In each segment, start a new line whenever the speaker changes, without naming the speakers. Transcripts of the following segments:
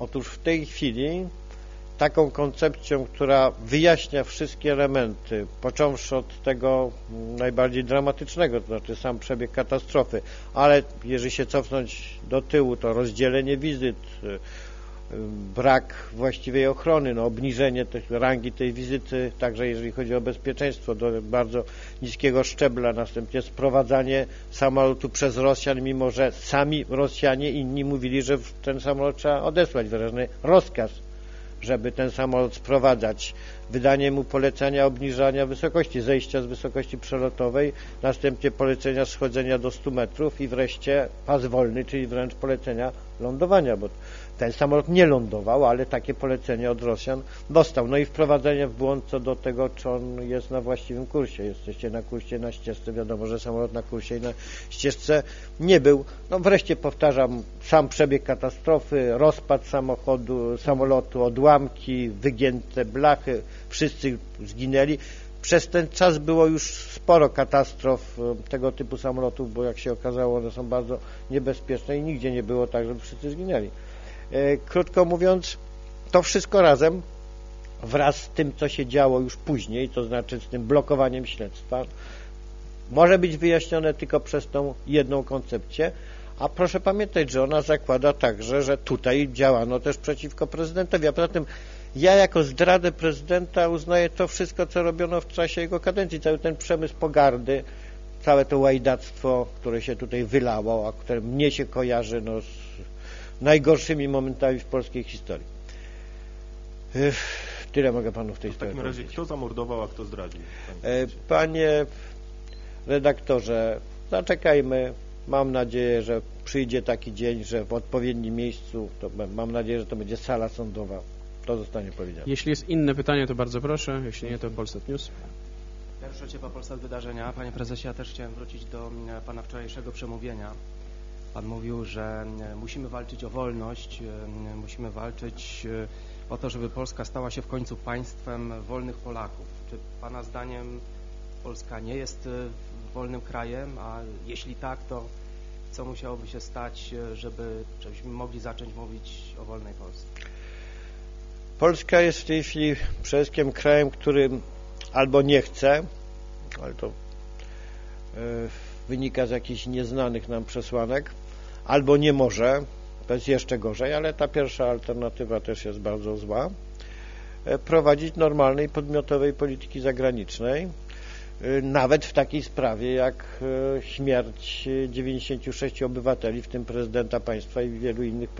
Otóż w tej chwili taką koncepcją, która wyjaśnia wszystkie elementy, począwszy od tego najbardziej dramatycznego, to znaczy sam przebieg katastrofy, ale jeżeli się cofnąć do tyłu, to rozdzielenie wizyt, brak właściwej ochrony, no, obniżenie tych, rangi tej wizyty, także jeżeli chodzi o bezpieczeństwo, do bardzo niskiego szczebla, następnie sprowadzanie samolotu przez Rosjan, mimo że sami Rosjanie inni mówili, że ten samolot trzeba odesłać, wyraźny rozkaz żeby ten samolot sprowadzać, wydanie mu polecenia obniżania wysokości, zejścia z wysokości przelotowej, następnie polecenia schodzenia do 100 metrów i wreszcie pas wolny, czyli wręcz polecenia lądowania, bo ten samolot nie lądował, ale takie polecenie od Rosjan dostał. No i wprowadzenie w błąd co do tego, czy on jest na właściwym kursie. Jesteście na kursie, na ścieżce. Wiadomo, że samolot na kursie i na ścieżce nie był. No wreszcie powtarzam, sam przebieg katastrofy, rozpad samochodu, samolotu, odłamki, wygięte blachy, wszyscy zginęli. Przez ten czas było już sporo katastrof e, tego typu samolotów, bo jak się okazało, one są bardzo niebezpieczne i nigdzie nie było tak, żeby wszyscy zginęli. E, krótko mówiąc, to wszystko razem wraz z tym, co się działo już później, to znaczy z tym blokowaniem śledztwa, może być wyjaśnione tylko przez tą jedną koncepcję, a proszę pamiętać, że ona zakłada także, że tutaj działano też przeciwko prezydentowi, a poza tym ja jako zdradę prezydenta uznaję to wszystko, co robiono w czasie jego kadencji, cały ten przemysł pogardy, całe to łajdactwo, które się tutaj wylało, a które mnie się kojarzy no, z najgorszymi momentami w polskiej historii. Tyle mogę panu w tej sprawie
W takim razie kto zamordował, a kto zdradził?
E, panie redaktorze, zaczekajmy. Mam nadzieję, że przyjdzie taki dzień, że w odpowiednim miejscu, to mam nadzieję, że to będzie sala sądowa. To zostanie powiedziane.
Jeśli jest inne pytanie, to bardzo proszę. Jeśli nie, to Polsat News.
Pierwsze Ciepła Polsat Wydarzenia. Panie Prezesie, ja też chciałem wrócić do mm, Pana wczorajszego przemówienia. Pan mówił, że e, musimy walczyć o wolność, e, musimy walczyć e, o to, żeby Polska stała się w końcu państwem wolnych Polaków. Czy Pana zdaniem Polska nie jest wolnym krajem, a jeśli tak, to co musiałoby się stać, żeby, żebyśmy mogli zacząć mówić o wolnej Polsce?
Polska jest w tej chwili przede wszystkim krajem, który albo nie chce, ale to wynika z jakichś nieznanych nam przesłanek, albo nie może, to jest jeszcze gorzej, ale ta pierwsza alternatywa też jest bardzo zła, e, prowadzić normalnej, podmiotowej polityki zagranicznej, e, nawet w takiej sprawie jak e, śmierć 96 obywateli, w tym prezydenta państwa i wielu innych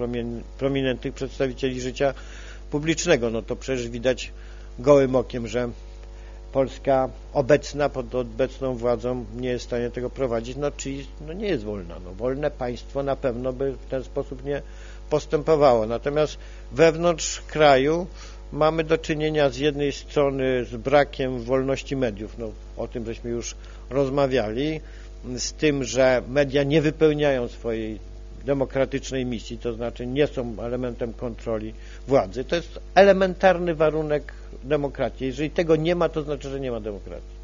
prominentnych przedstawicieli życia publicznego. No to przecież widać gołym okiem, że Polska obecna, pod obecną władzą nie jest w stanie tego prowadzić, no czyli no nie jest wolna. No, wolne państwo na pewno by w ten sposób nie postępowało. Natomiast wewnątrz kraju mamy do czynienia z jednej strony z brakiem wolności mediów, no, o tym żeśmy już rozmawiali, z tym, że media nie wypełniają swojej demokratycznej misji, to znaczy nie są elementem kontroli władzy. To jest elementarny warunek demokracji. Jeżeli tego nie ma, to znaczy, że nie ma demokracji.